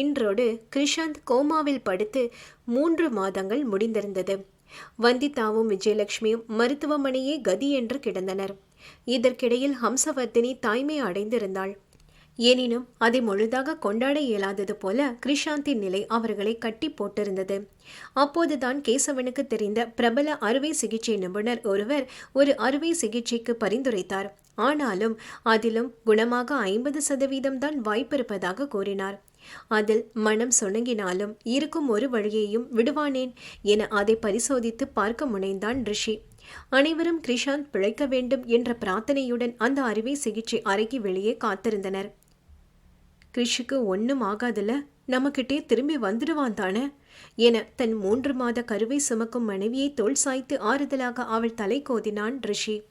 இன்றோடு கிருஷாந்த் கோமாவில் படுத்து மூன்று மாதங்கள் முடிந்திருந்தது. வந்திதாவும் விஜயலட்சுமியும் மருத்துவமனையே கதி என்று கிடந்தனர். இதற்கிடையில் ஹம்சவர்த்தினி தாய்மை அடைந்திருந்தாள். எனினும் அதை முழுதாக கொண்டாட இயலாதது போல கிருஷாந்தின் நிலை அவர்களை கட்டி போட்டிருந்தது. அப்போதுதான் கேசவனுக்கு தெரிந்த பிரபல அறுவை சிகிச்சை நிபுணர் ஒருவர் ஒரு அறுவை சிகிச்சைக்கு பரிந்துரைத்தார். ஆனாலும் அதிலும் குணமாக ஐம்பது சதவீதம் தான் வாய்ப்பிருப்பதாக கூறினார். அதில் மனம் சொணங்கினாலும் இருக்கும் ஒரு வழியையும் விடுவானேன் என அதை பரிசோதித்து பார்க்க முனைந்தான் ரிஷி. அனைவரும் கிரிஷாந்த் பிழைக்க வேண்டும் என்ற பிரார்த்தனையுடன் அந்த அறுவை சிகிச்சை அறைக்கு வெளியே காத்திருந்தனர். கிரிஷுக்கு ஒன்றும் ஆகாதுல நம்மக்கிட்டே திரும்பி வந்துடுவான் தானே? என தன் மூன்று மாத கருவை சுமக்கும் மனைவியை தோல் சாய்த்து ஆறுதலாக அவள் தலை கோதினான் ரிஷி.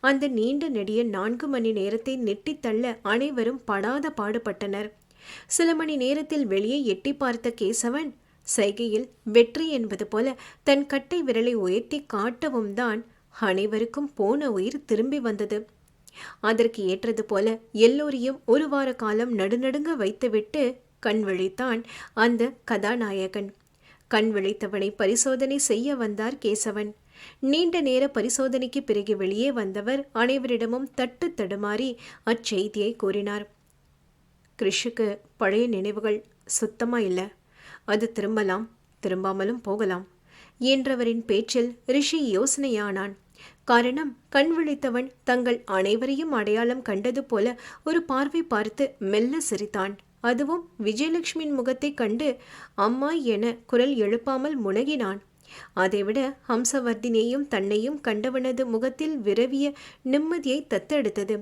அந்த நீண்ட நெடிய நான்கு மணி நேரத்தை நெட்டித்தள்ள அனைவரும் படாத பாடுபட்டனர். சில மணி நேரத்தில் வெளியே எட்டி பார்த்த கேசவன் சைகையில் வெற்றி என்பது போல தன் கட்டை விரலை உயர்த்தி காட்டவும் தான் அனைவருக்கும் போன உயிர் திரும்பி வந்தது. அதற்கு ஏற்றது போல எல்லோரையும் ஒரு வார காலம் நடுநடுங்க வைத்துவிட்டு கண் விழித்தான் அந்த கதாநாயகன். கண் விழித்தவனை பரிசோதனை செய்ய வந்தார் கேசவன். நீண்ட நேர பரிசோதனைக்கு பிறகு வெளியே வந்தவர் அனைவரிடமும் தட்டு தடுமாறி அச்செய்தியை கூறினார். கிறிஷுக்கு பழைய நினைவுகள் சுத்தமாக இல்லை. அது திரும்பலாம் திரும்பாமலும் போகலாம். என்றவரின் பேச்சில் ரிஷி யோசனையானான். காரணம் கண் விழித்தவன் தங்கள் அனைவரையும் அடையாளம் கண்டது போல ஒரு பார்வை பார்த்து மெல்ல சிரித்தான். அதுவும் விஜயலட்சுமியின் முகத்தை கண்டு அம்மா என குரல் எழுப்பாமல் முனகினான். அதைவிட ஹம்சவர்தினையும் தன்னையும் கண்டவனது முகத்தில் விரவிய நிம்மதியை தத்தெடுத்தது.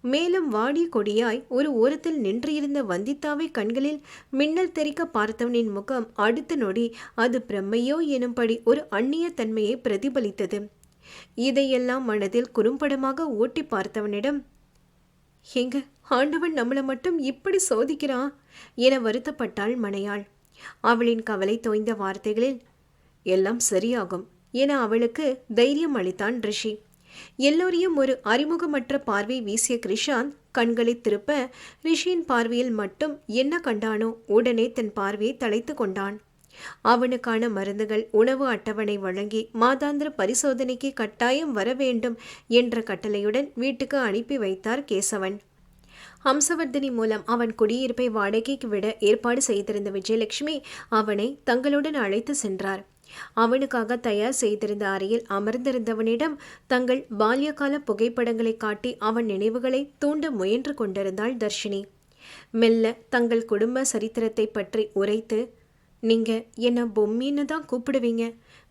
மேலும் வாடிய கொடியாய் ஒரு ஓரத்தில் நின்றிருந்த வந்தித்தாவை கண்களில் மின்னல் தெறிக்க பார்த்தவனின் முகம் அடுத்த நொடி அது பிரம்மையோ எனும்படி ஒரு அந்நிய தன்மையை பிரதிபலித்தது. இதையெல்லாம் மனதில் குறும்படமாக ஓட்டி பார்த்தவனிடம் எங்க ஆண்டவன் நம்மளை மட்டும் இப்படி சோதிக்கிறான் என வருத்தப்பட்டாள் மனையாள். அவளின் கவலை தோய்ந்த வார்த்தைகளில் எல்லாம் சரியாகும் என அவளுக்கு தைரியம் அளித்தான் ரிஷி. எல்லோரையும் ஒரு அறிமுகமற்ற பார்வை வீசிய கிருஷாந்த் கண்களை திருப்ப ரிஷியின் பார்வையில் மட்டும் என்ன கண்டானோ உடனே தன் பார்வையை தலைத்து கொண்டான். அவனுக்கான மருந்துகள் உணவு அட்டவணை வழங்கி மாதாந்திர பரிசோதனைக்கு கட்டாயம் வர வேண்டும் என்ற கட்டளையுடன் வீட்டுக்கு அனுப்பி வைத்தார் கேசவன். ஹம்சவர்தினி மூலம் அவன் குடியிருப்பை வாடகைக்கு விட ஏற்பாடு செய்திருந்த விஜயலட்சுமி அவனை தங்களுடன் அழைத்து சென்றார். அவனுக்காக தயார் செய்திருந்த அறையில் அமர்ந்திருந்தவனிடம் தங்கள் பால்யகால புகைப்படங்களை காட்டி அவன் நினைவுகளை தூண்ட முயன்று கொண்டிருந்தாள் தர்ஷினி. மெல்ல தங்கள் குடும்ப சரித்திரத்தை பற்றி உரைத்து நீங்க என்ன பொம்மின்னு தான் கூப்பிடுவீங்க?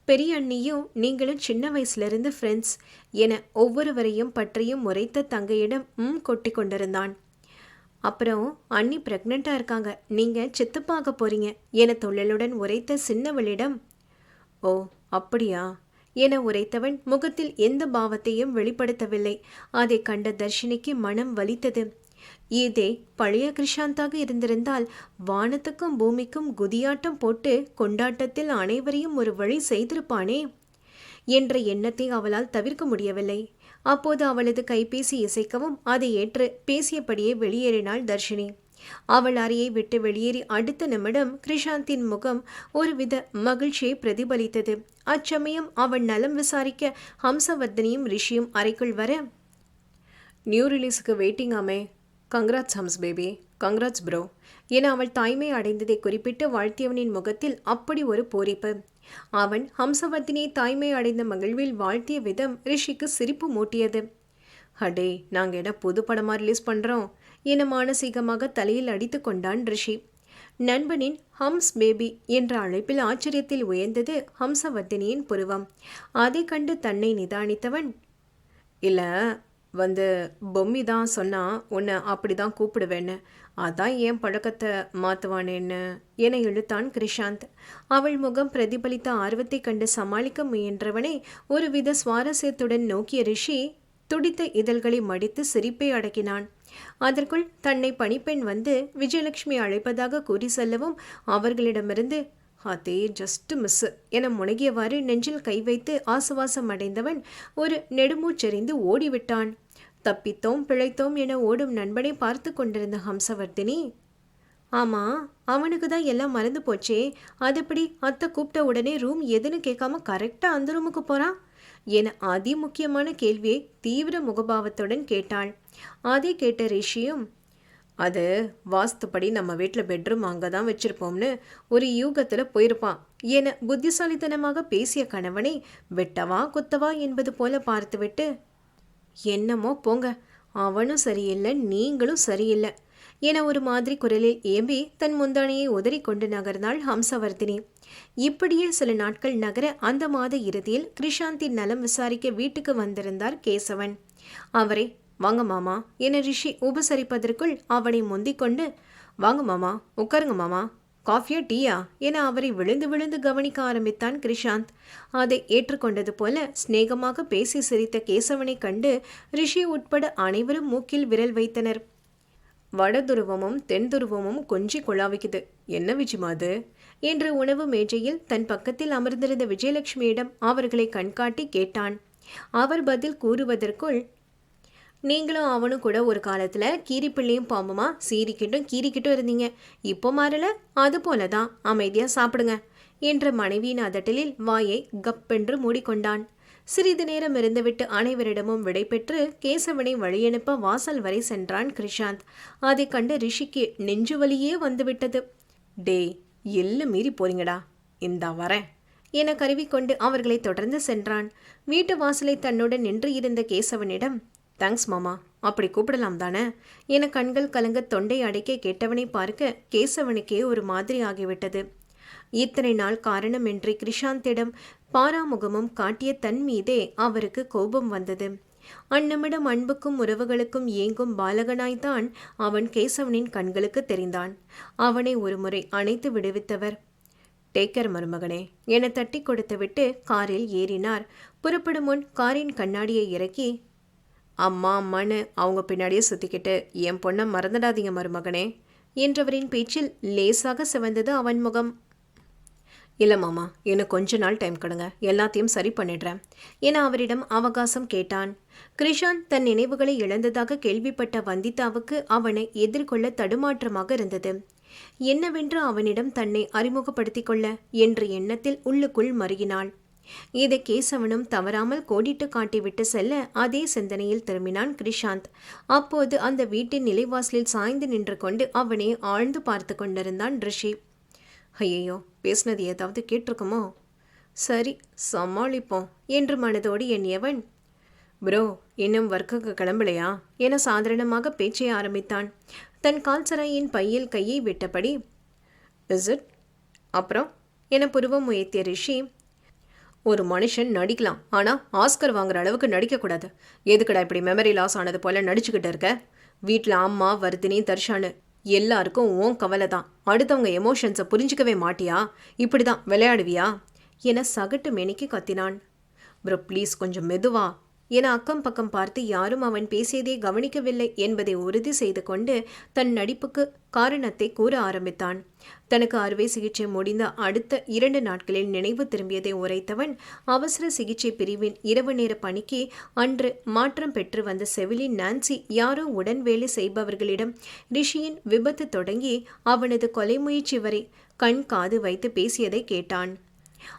பெரிய அண்ணியும் நீங்களும் சின்ன வயசுலேருந்து ஃப்ரெண்ட்ஸ் என ஒவ்வொருவரையும் பற்றியும் உரைத்த தங்கையிடம் ம் கொட்டி கொண்டிருந்தான். அப்புறம் அண்ணி ப்ரெக்னெண்ட்டாக இருக்காங்க. நீங்கள் சித்தப்பாக போகிறீங்க என தொழிலுடன் உரைத்த சின்னவளிடம் ஓ அப்படியா? என உரைத்தவன் முகத்தில் எந்த பாவத்தையும் வெளிப்படுத்தவில்லை. அதை கண்ட தர்ஷினிக்கு மனம் வலித்தது. இதே பழைய கிருஷாந்தாக இருந்திருந்தால் வானத்துக்கும் பூமிக்கும் குதியாட்டம் போட்டு கொண்டாட்டத்தில் அனைவரையும் ஒரு வழி செய்திருப்பானே? என்ற எண்ணத்தை அவளால் தவிர்க்க முடியவில்லை. அப்போது அவளது கைபேசி இசைக்கவும் அதை ஏற்று பேசியபடியே வெளியேறினாள் தர்ஷினி. அவள் அறையை விட்டு வெளியேறி அடுத்த நிமிடம் கிருஷாந்தின் முகம் ஒருவித மகிழ்ச்சியை பிரதிபலித்தது. அச்சமயம் அவள் நலம் விசாரிக்க ஹம்சவர்தனியும் ரிஷியும் அறைக்குள் வர நியூ ரிலீஸுக்கு வெயிட்டிங் ஆமே. கங்க்ராட்ஸ் ஹம்ஸ் பேபி கங்க்ராட்ஸ் ப்ரோ என அவள் தாய்மை அடைந்ததை குறிப்பிட்டு வாழ்த்தியவனின் முகத்தில் அப்படி ஒரு பூரிப்பு. அவன் ஹம்சவர்த்தினியை தாய்மை அடைந்த மகிழ்வில் வாழ்த்திய விதம் ரிஷிக்கு சிரிப்பு மூட்டியது. அடே நாங்கள் என்ன புது படமாக ரிலீஸ் பண்ணுறோம் என மானசீகமாக தலையில் அடித்து கொண்டான் ரிஷி. நண்பனின் ஹம்ஸ் பேபி என்ற அழைப்பில் ஆச்சரியத்தில் உயர்ந்தது ஹம்சவர்த்தினியின் புருவம். அதை கண்டு தன்னை நிதானித்தவன் இல்லை வந்து பொம்மி தான் சொன்னா உன்னை அப்படி தான் கூப்பிடுவேன்னு. அதான் ஏன் பழக்கத்தை மாற்றுவானேன்னு என இழுத்தான் கிருஷாந்த். அவள் முகம் பிரதிபலித்த ஆர்வத்தைக் கண்டு சமாளிக்க முயன்றவனை ஒருவித சுவாரஸ்யத்துடன் நோக்கிய ரிஷி துடித்த இதழ்களை மடித்து சிரிப்பை அடக்கினான். அதற்குள் தன்னை பணிப்பெண் வந்து விஜயலட்சுமி அழைப்பதாக கூறி செல்லவும் அவர்களிடமிருந்து அதே ஜஸ்ட் மிஸ் என முனகியவாறு நெஞ்சில் கை வைத்து ஆசுவாசம் அடைந்தவன் ஒரு நெடுமூச்செறிந்து ஓடிவிட்டான். தப்பித்தோம் பிழைத்தோம் என ஓடும் நண்பனை பார்த்து கொண்டிருந்த ஹம்சவர்த்தினி ஆமா அவனுக்கு தான் எல்லாம் மறந்து போச்சே. அதுபடி அத்தை கூப்பிட்ட உடனே ரூம் எதுன்னு கேட்காம கரெக்டாக அந்த ரூமுக்கு போகிறான் என அதி முக்கியமான கேள்வியை தீவிர முகபாவத்துடன் கேட்டாள். அதை கேட்ட ரிஷியும் அது வாஸ்துப்படி நம்ம வீட்டில் பெட்ரூம் அங்கே தான் வச்சிருப்போம்னு ஒரு யூகத்தில் போயிருப்பான் என புத்திசாலித்தனமாக பேசிய கணவனை வெட்டவா குத்தவா என்பது போல பார்த்துவிட்டு என்னமோ போங்க அவனும் சரியில்லை நீங்களும் சரியில்லை என ஒரு மாதிரி குரலில் ஏம்பி தன் முந்தானையை உதறிக்கொண்டு நகர்ந்தாள் ஹம்சவர்த்தினி. இப்படியே சில நாட்கள் நகர அந்த மாத இறுதியில் கிருஷாந்தின் நலம் விசாரிக்க வீட்டுக்கு வந்திருந்தார் கேசவன். அவரை வாங்க மாமா என ரிஷி உபசரிப்பதற்குள் அவனை முந்திக் கொண்டு வாங்க மாமா உட்காருங்க மாமா காஃபியா டீயா? என அவரை விழுந்து விழுந்து கவனிக்க ஆரம்பித்தான் கிருஷாந்த். அதை ஏற்றுக்கொண்டது போல சிநேகமாக பேசி சிரித்த கேசவனை கண்டு ரிஷி உட்பட அனைவரும் மூக்கில் விரல் வைத்தனர். வடதுருவமும் தென் துருவமும் கொஞ்சி குழாவிக்குது. என்ன விஜயமா அது என்று உணவு மேஜையில் தன் பக்கத்தில் அமர்ந்திருந்த விஜயலட்சுமியிடம் அவர்களை கண்காட்டி கேட்டான். அவர் பதில் கூறுவதற்குள் நீங்களும் அவனும் கூட ஒரு காலத்தில் கீரிப்பிள்ளையும் பாம்புமா சீரிக்கிட்டும் கீரிக்கிட்டும் இருந்தீங்க. இப்போ மாறல அது போல தான் அமைதியாக சாப்பிடுங்க. என்ற மனைவியின் அதட்டலில் வாயை கப்பென்று மூடிக்கொண்டான். சிறிது நேரம் இருந்துவிட்டு அனைவரிடமும் விடைபெற்று கேசவனை வழியனுப்ப வாசல் வரை சென்றான் கிருஷாந்த். அதை கண்டு ரிஷிக்கு நெஞ்சு வலியே வந்துவிட்டது. டேய் எல்லு மீறி போறீங்கடா. இந்தா வரேன் என கருவிக்கொண்டு அவர்களை தொடர்ந்து சென்றான். வீட்டு வாசலை தன்னுடன் நின்று இருந்த கேசவனிடம் தேங்க்ஸ் மாமா. அப்படி கூப்பிடலாம் தானே? என கண்கள் கலங்க தொண்டை அடைக்க கேட்டவனை பார்க்க கேசவனுக்கே ஒரு மாதிரி ஆகிவிட்டது. இத்தனை நாள் காரணமின்றி கிருஷாந்திடம் பாராமுகமும் காட்டிய தன் மீதே அவருக்கு கோபம் வந்தது. அந்நிமிடம் அன்புக்கும் உறவுகளுக்கும் ஏங்கும் பாலகனாய்தான் அவன் கேசவனின் கண்களுக்கு தெரிந்தான். அவனை ஒருமுறை அணைத்து விடுவித்தவர் டேக்கர் மருமகனே என தட்டி கொடுத்துவிட்டு காரில் ஏறினார். புறப்படும் முன் காரின் கண்ணாடியை இறக்கி அம்மா அம்மான்னு அவங்க பின்னாடியே சுத்திக்கிட்டு என் பொண்ணை மறந்துடாதீங்க மருமகனே என்றவரின் பேச்சில் லேசாக சிவந்தது அவன் முகம். இல்லை மாமா எனக்கு கொஞ்ச நாள் டைம் கொடுங்க எல்லாத்தையும் சரி பண்ணிடுறேன். என அவரிடம் அவகாசம் கேட்டான். கிருஷாந்த் தன் நினைவுகளை இழந்ததாக கேள்விப்பட்ட வந்திதாவுக்கு அவனை எதிர்கொள்ள தடுமாற்றமாக இருந்தது. என்னவென்று அவனிடம் தன்னை அறிமுகப்படுத்திக் கொள்ள என்ற எண்ணத்தில் உள்ளுக்குள் மருகினாள். இதை கேசவனும் தவறாமல் கோடிட்டு காட்டிவிட்டு செல்ல அதே சிந்தனையில் திரும்பினான் கிரிஷாந்த். அப்போது அந்த வீட்டின் நிலைவாசலில் சாய்ந்து நின்று கொண்டு அவனை ஆழ்ந்து பார்த்து கொண்டிருந்தான் ரிஷி. ஐயையோ பேசினது ஏதாவது கேட்டிருக்குமோ? சரி சமாளிப்போம் என்று மனதோடு எண்ணியவன் ப்ரோ இன்னும் ஒர்க்குக்கு கிளம்பலையா? என சாதாரணமாக பேச்சை ஆரம்பித்தான். தன் கால்சராயின் பையில் கையை விட்டபடி இஸ் இட் அப்புறம்? என புருவம் உயர்த்திய ரிஷி ஒரு மனுஷன் நடிக்கலாம் ஆனால் ஆஸ்கர் வாங்குற அளவுக்கு நடிக்கக்கூடாது. எதுக்கடா இப்படி மெமரி லாஸ் ஆனது போல நடிச்சுக்கிட்டு இருக்க? வீட்டில் அம்மா வர்தினி தர்ஷானு எல்லாருக்கும் ஓன் கவலை தான் அடுத்தவங்க எமோஷன்ஸை புரிஞ்சிக்கவே மாட்டியா? இப்படி தான் விளையாடுவியா? என சகட்டு மெனிக்கு கத்தினான். ப்ரோ ப்ளீஸ் கொஞ்சம் மெதுவா. என அக்கம் பக்கம் பார்த்து யாரும் அவன் பேசியதை கவனிக்கவில்லை என்பதை உறுதி செய்து கொண்டு தன் நடிப்புக்கு காரணத்தை கூற ஆரம்பித்தான். தனக்கு அறுவை சிகிச்சை முடிந்த அடுத்த இரண்டு நாட்களில் நினைவு திரும்பியதை உரைத்தவன் அவசர சிகிச்சை பிரிவின் இரவு நேர பணிக்கு அன்று மாற்றம் பெற்று வந்த செவிலின் நான்சி யாரோ உடன் வேலை செய்பவர்களிடம் ரிஷியின் விபத்து தொடங்கி அவனது கொலை முயற்சி வரை கண் காது வைத்து பேசியதை கேட்டான்.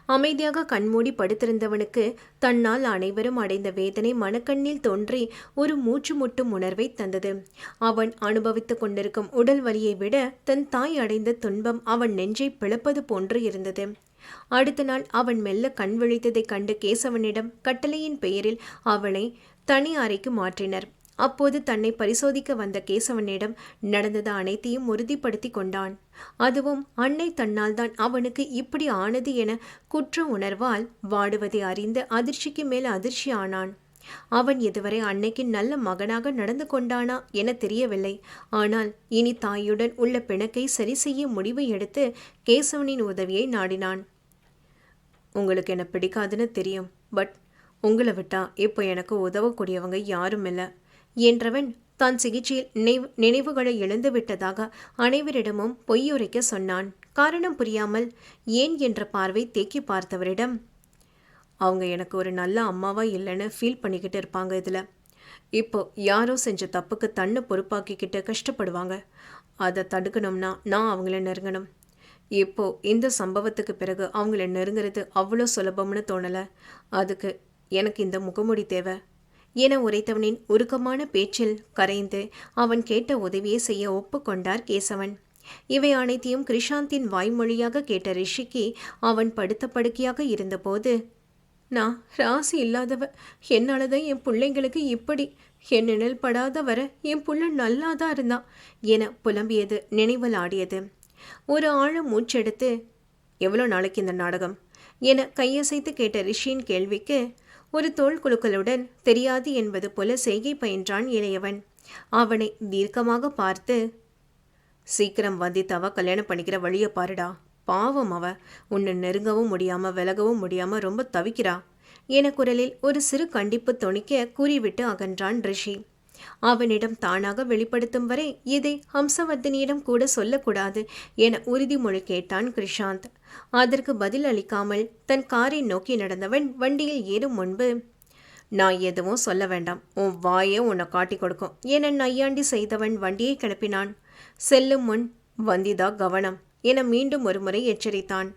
அமைதியாக கண்மூடி படுத்திருந்தவனுக்கு தன்னால் அனைவரும் அடைந்த வேதனை மனக்கண்ணில் தோன்றி ஒரு மூச்சு முட்டும் உணர்வை தந்தது. அவன் அனுபவித்துக் கொண்டிருக்கும் உடல் வலியை விட தன் தாய் அடைந்த துன்பம் அவன் நெஞ்சை பிளப்பது போன்று இருந்தது. அடுத்த நாள் அவன் மெல்ல கண் விழித்ததைக் கண்டு கேசவனிடம் கட்டளையின் பெயரில் அவனை தனி அறைக்கு மாற்றினர். அப்போது தன்னை பரிசோதிக்க வந்த கேசவனிடம் நடந்தது அனைத்தையும் உறுதிப்படுத்தி கொண்டான். அதுவும் அன்னை தன்னால் தான் அவனுக்கு இப்படி ஆனது என குற்ற உணர்வால் வாடுவதை அறிந்து அதிர்ச்சிக்கு மேல் அதிர்ச்சி ஆனான் அவன் இதுவரை அன்னைக்கு நல்ல மகனாக நடந்து கொண்டானா என தெரியவில்லை. ஆனால் இனி தாயுடன் உள்ள பிணக்கை சரி செய்ய முடிவு எடுத்து கேசவனின் உதவியை நாடினான். உங்களுக்கு என்ன பிடிக்காதுன்னு தெரியும் பட் உங்களை விட்டா இப்போ எனக்கு உதவக்கூடியவங்க யாரும் இல்லை. என்றவன் தான் சிகிச்சையில் நினைவு நினைவுகளை இழந்துவிட்டதாக அனைவரிடமும் பொய்யுரைக்க சொன்னான். காரணம் புரியாமல் ஏன் என்ற பார்வை தேக்கி பார்த்தவரிடம் அவங்க எனக்கு ஒரு நல்ல அம்மாவா இல்லைன்னு ஃபீல் பண்ணிக்கிட்டு இருப்பாங்க இதில். இப்போ யாரோ செஞ்ச தப்புக்கு தன்னை பொறுப்பாக்கிக்கிட்டு கஷ்டப்படுவாங்க. அதை தடுக்கணும்னா நான் அவங்கள நெருங்கணும். இப்போ இந்த சம்பவத்துக்கு பிறகு அவங்கள நெருங்கிறது அவ்வளோ சுலபம்னு தோணலை. அதுக்கு எனக்கு இந்த முகமூடி தேவை. என உரைத்தவனின் உருக்கமான பேச்சில் கரைந்து அவன் கேட்ட உதவியை செய்ய ஒப்புக்கொண்டார் கேசவன். இவை அனைத்தையும் கிருஷாந்தின் வாய்மொழியாக கேட்ட ரிஷிக்கு அவன் படுத்த படுக்கையாக இருந்தபோது நான் ராசி இல்லாதவ என்னால் தான் என் பிள்ளைங்களுக்கு இப்படி என் நிழல் படாத வர என் புள்ள நல்லாதான் இருந்தான் என புலம்பியது நினைவில் ஆடியது. ஒரு ஆழ மூச்செடுத்து எவ்வளோ நாளைக்கு இந்த நாடகம்? என கையசைத்து கேட்ட ரிஷியின் கேள்விக்கு ஒரு தோல் குலுக்கலுடன் தெரியாது என்பது போல செய்கை பயின்றான் இளையவன். அவனை தீர்க்கமாக பார்த்து சீக்கிரம் வந்தித்தாவ கல்யாணம் பண்ணிக்கிற வழியை பாருடா. பாவம் அவ. உன்னை நெருங்கவும் முடியாம விலகவும் முடியாம ரொம்ப தவிக்கிறா. என குரலில் ஒரு சிறு கண்டிப்பு தொணிக்க கூறிவிட்டு அகன்றான் ரிஷி. அவனிடம் தானாக வெளிப்படுத்தும் வரை இதை ஹம்சவர்தினியிடம் கூட சொல்லக்கூடாது என உறுதிமொழி கேட்டான் கிருஷாந்த். அதற்கு பதில் அளிக்காமல் தன் காரை நோக்கி நடந்தவன் வண்டியில் ஏறும் முன்பு நான் எதுவும் சொல்ல வேண்டாம். உன் வாயை உன்னை காட்டி கொடுக்கும் என நையாண்டி செய்தவன் வண்டியை கிளப்பினான். செல்லும் முன் வந்திதா கவனம் என மீண்டும் ஒருமுறை எச்சரித்தான்.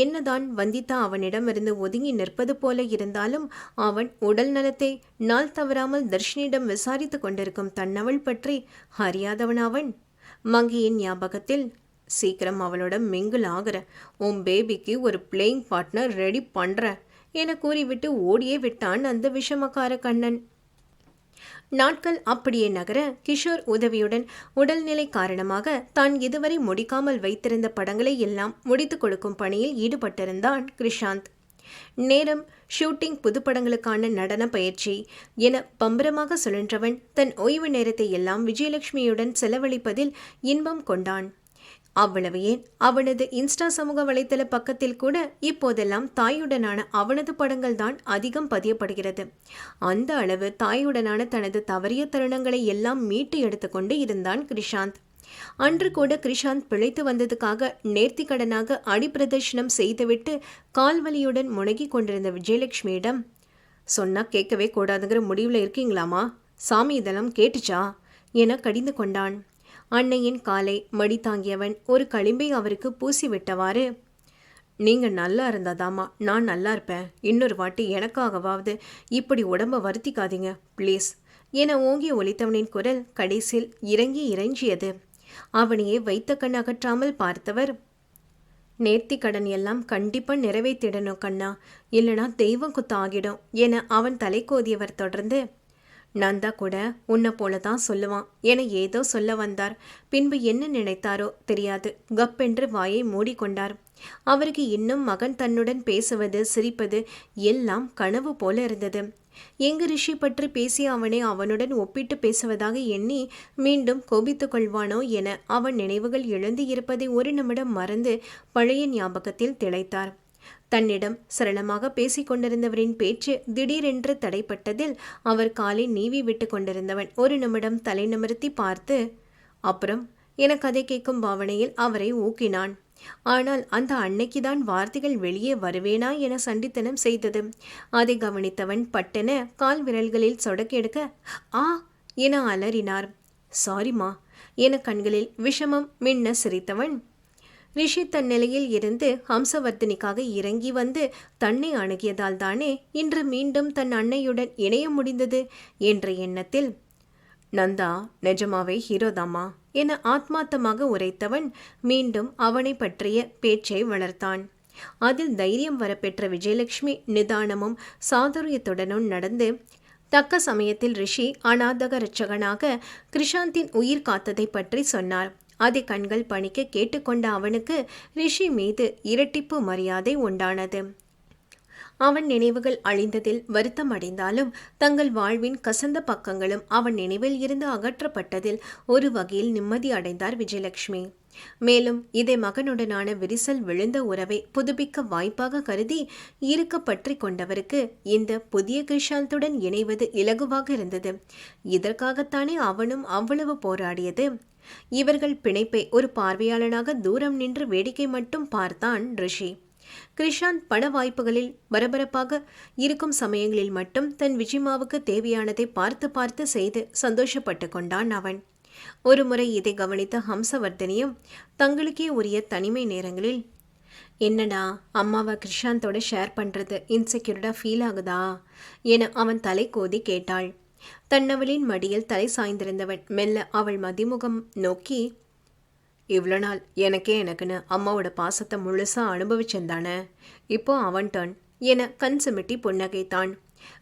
என்னதான் வந்திதா அவனிடமிருந்து ஒதுங்கி நிற்பது போல இருந்தாலும் அவன் உடல் நலத்தை நாள் தவறாமல் தர்ஷினியிடம் விசாரித்து கொண்டிருக்கும் தன்னவள் பற்றி அறியாதவன் அவன் மங்கியின் ஞாபகத்தில் சீக்கிரம் அவளோட மிங்கிள் ஆகிற. உன் பேபிக்கு ஒரு பிளேயிங் பார்ட்னர் ரெடி பண்ணுற என கூறிவிட்டு ஓடியே விட்டான் அந்த விஷமக்கார கண்ணன். நாட்கள் அப்படியே நகர கிஷோர் உதவியுடன் உடல்நிலை காரணமாக தான் இதுவரை முடிக்காமல் வைத்திருந்த படங்களை எல்லாம் முடித்து கொடுக்கும் பணியில் ஈடுபட்டிருந்தான் கிருஷாந்த். நேரம் ஷூட்டிங் புதுப்படங்களுக்கான நடன பயிற்சி என பம்பரமாக சுழன்றவன் தன் ஓய்வு நேரத்தை எல்லாம் விஜயலட்சுமியுடன் செலவழிப்பதில் இன்பம் கொண்டான். அவ்வளவு ஏன்? அவனது இன்ஸ்டா சமூக வலைத்தள பக்கத்தில் கூட இப்போதெல்லாம் தாயுடனான அவனது படங்கள் தான் அதிகம் பதியப்படுகிறது. அந்த அளவு தாயுடனான தனது தவறிய தருணங்களை எல்லாம் மீட்டு எடுத்துக்கொண்டு இருந்தான் கிரிஷாந்த். அன்று கூட கிரிஷாந்த் பிழைத்து வந்ததுக்காக நேர்த்தி கடனாக அடிப்பிரதர்ஷனம் செய்துவிட்டு கால்வலியுடன் முனகி கொண்டிருந்த விஜயலட்சுமியிடம் சொன்னா கேட்கவே கூடாதுங்கிற முடிவில் இருக்கீங்களாமா சாமி இதெல்லாம் கேட்டுச்சா? என கடிந்து கொண்டான். அன்னையின் காலை மடி தாங்கியவன் ஒரு களிம்பை அவருக்கு பூசி விட்டவாறு நீங்கள் நல்லா இருந்தாதாமா நான் நல்லா இருப்பேன். இன்னொரு வாட்டி எனக்காகவாவது இப்படி உடம்ப வருத்திக்காதீங்க ப்ளீஸ் என ஓங்கி ஒலித்தவனின் குரல் கடைசியில் இறங்கி இறைஞ்சியது. அவனையே வைத்த கண் அகற்றாமல் பார்த்தவர் நேர்த்தி கடன் எல்லாம் கண்டிப்பா நிறைவேற்றிடணும் கண்ணா இல்லைனா தெய்வம் குத்த ஆகிடும் என அவன் தலை கோதியவர் தொடர்ந்து நந்தா கூட உன்னை போல தான் சொல்லுவான். என ஏதோ சொல்ல வந்தார். பின்பு என்ன நினைத்தாரோ தெரியாது. கப்பென்று வாயை மூடிக்கொண்டார். அவருக்கு இன்னும் மகன் தன்னுடன் பேசுவது சிரிப்பது எல்லாம் கனவு போல இருந்தது. எங்கு ரிஷி பற்றி பேசி அவனை அவனுடன் ஒப்பிட்டு பேசுவதாக எண்ணி மீண்டும் கோபித்துக் கொள்வானோ என அவன் நினைவுகள் எழுந்து இருப்பதை ஒரு நிமிடம் மறந்து பழைய ஞாபகத்தில் திளைத்தார். தன்னிடம் சரளமாக பேசிக் கொண்டிருந்தவரின் பேச்சு திடீரென்று தடைப்பட்டதில் அவர் காலை நீவி விட்டு கொண்டிருந்தவன். ஒரு நிமிடம் தலை நிமிர்த்தி பார்த்து அப்புறம்? என கதை கேட்கும் பாவனையில் அவரை ஊக்கினான். ஆனால் அந்த அன்னைக்குதான் வார்த்தைகள் வெளியே வருவேனா என சண்டித்தனம் செய்தது. அதை கவனித்தவன் பட்டென கால் விரல்களில் சொடக்கெடுக்க ஆ என அலறினார். சாரிமா என கண்களில் விஷமம் மின்ன சிரித்தவன் ரிஷி தன் நிலையில் இருந்து ஹம்சவர்த்தினிக்காக இறங்கி வந்து தன்னை அணுகியதால் தானே இன்று மீண்டும் தன் அன்னையுடன் இணைய முடிந்தது என்ற எண்ணத்தில் நந்தா நிஜமாவே ஹீரோதாமா என ஆத்மார்த்தமாக உரைத்தவன் மீண்டும் அவனை பற்றிய பேச்சை வளர்த்தான். அதில் தைரியம் வரப்பெற்ற விஜயலட்சுமி நிதானமும் சாதுரியத்துடனும் நடந்து தக்க சமயத்தில் ரிஷி அநாதக ரட்சகனாக கிருஷாந்தின் உயிர் காத்ததை பற்றி சொன்னார். அதை கண்கள் பணிக்க கேட்டுக்கொண்ட அவனுக்கு ரிஷி மீது இரட்டிப்பு மரியாதை உண்டானது. அவன் நினைவுகள் அழிந்ததில் வருத்தம் அடைந்தாலும் தங்கள் வாழ்வின் கசந்த பக்கங்களும் அவன் நினைவில் இருந்து அகற்றப்பட்டதில் ஒரு வகையில் நிம்மதி அடைந்தார் விஜயலட்சுமி. மேலும் இதை மகனுடனான விரிசல் விழுந்த உறவை புதுப்பிக்க வாய்ப்பாக கருதி இருக்க பற்றி கொண்டவருக்கு இந்த புதிய கிருஷாந்துடன் இணைவது இலகுவாக இருந்தது. இதற்காகத்தானே அவனும் அவ்வளவு போராடியது. இவர்கள் பிணைப்பை ஒரு பார்வையாளனாக தூரம் நின்று வேடிக்கை மட்டும் பார்த்தான் ரிஷி. கிருஷாந்த் பட வாய்ப்புகளில் பரபரப்பாக இருக்கும் சமயங்களில் மட்டும் தன் விஜிமாவுக்கு தேவையானதை பார்த்து பார்த்து செய்து சந்தோஷப்பட்டு கொண்டான் அவன். ஒரு முறை இதை கவனித்த ஹம்சவர்த்தனியும் தங்களுக்கே உரிய தனிமை நேரங்களில் என்னடா அம்மாவை கிருஷாந்தோட ஷேர் பண்ணுறது இன்செக்யூர்டாக ஃபீல் ஆகுதா? என அவன் தலை கோதி கேட்டாள். தன்னவளின் மடியில் தலை சாய்ந்திருந்தவன் மெல்ல அவள் மதிமுகம் நோக்கி இவ்வளோ நாள் எனக்கே எனக்குன்னு அம்மாவோட பாசத்தை முழுசாக அனுபவிச்சிருந்தானே இப்போ அவன் டர்ன் என கண் சுமிட்டி புன்னகைத்தான்.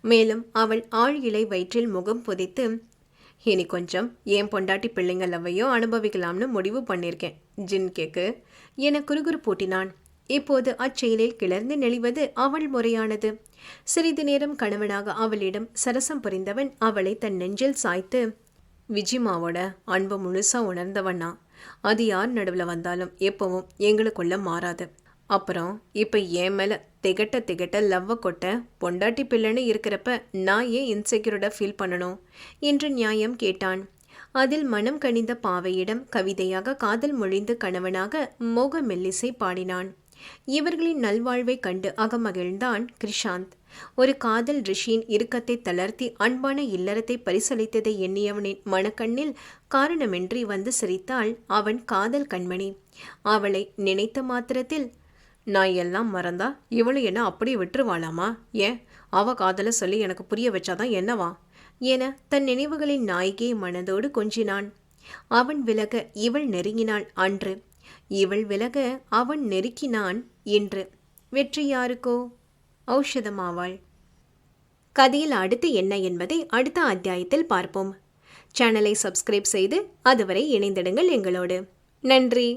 மேலும் அவள் ஆள் இலை வயிற்றில் முகம் புதைத்து இனி கொஞ்சம் ஏன் பொண்டாட்டி பிள்ளைங்கள் லவ்வையும் அனுபவிக்கலாம்னு முடிவு பண்ணியிருக்கேன். ஜின் கேக்கு. என குறுகுறு பூட்டினான் இப்போது அச்செயலில் கிளர்ந்து நெளிவது அவள் முறையானது. சிறிது நேரம் கணவனாக அவளிடம் சரசம் புரிந்தவன் அவளை தன் நெஞ்சில் சாய்த்து விஜிமாவோட அன்பு முழுசா உணர்ந்தவன்னா அது யார் நடுவில் வந்தாலும் எப்பவும் எங்களுக்குள்ள மாறாது. அப்புறம் இப்போ என் மேலே திகட்ட திகட்ட லவ்வை கொட்ட பொண்டாட்டி பிள்ளைன்னு இருக்கிறப்ப நான் ஏன் இன்செக்யூர்டாக ஃபீல் பண்ணணும்? என்று நியாயம் கேட்டான். அதில் மனம் கனிந்த பாவையிடம் கவிதையாக காதல் மொழிந்து கணவனாக மோக மெல்லிசை பாடினான். இவர்களின் நல்வாழ்வை கண்டு அகமகிழ்ந்தான் கிருஷாந்த். ஒரு காதல் ரிஷியின் இறுக்கத்தை தளர்த்தி அன்பான இல்லறத்தை பரிசளித்ததை எண்ணியவனின் மனக்கண்ணில் காரணமின்றி வந்து சிரித்தாள் அவன் காதல் கண்மணி. அவளை நினைத்த மாத்திரத்தில் நான் எல்லாம் மறந்தா இவளை என்ன அப்படியே விட்டுருவாளாமா? ஏன்? அவ காதலை சொல்லி எனக்கு புரிய வச்சாதான் என்னவா? என தன் நினைவுகளின் நாயகியை மனதோடு கொஞ்சினான். அவன் விலக இவள் நெருங்கினாள் அன்று. இவள் விலக அவன் நெருக்கினான் இன்று. வெற்றி யாருக்கோ? ஔஷதமாவாள் கதையில் அடுத்து என்ன என்பதை அடுத்த அத்தியாயத்தில் பார்ப்போம். சேனலை சப்ஸ்கிரைப் செய்து அதுவரை இணைந்திடுங்கள் எங்களோடு. நன்றி!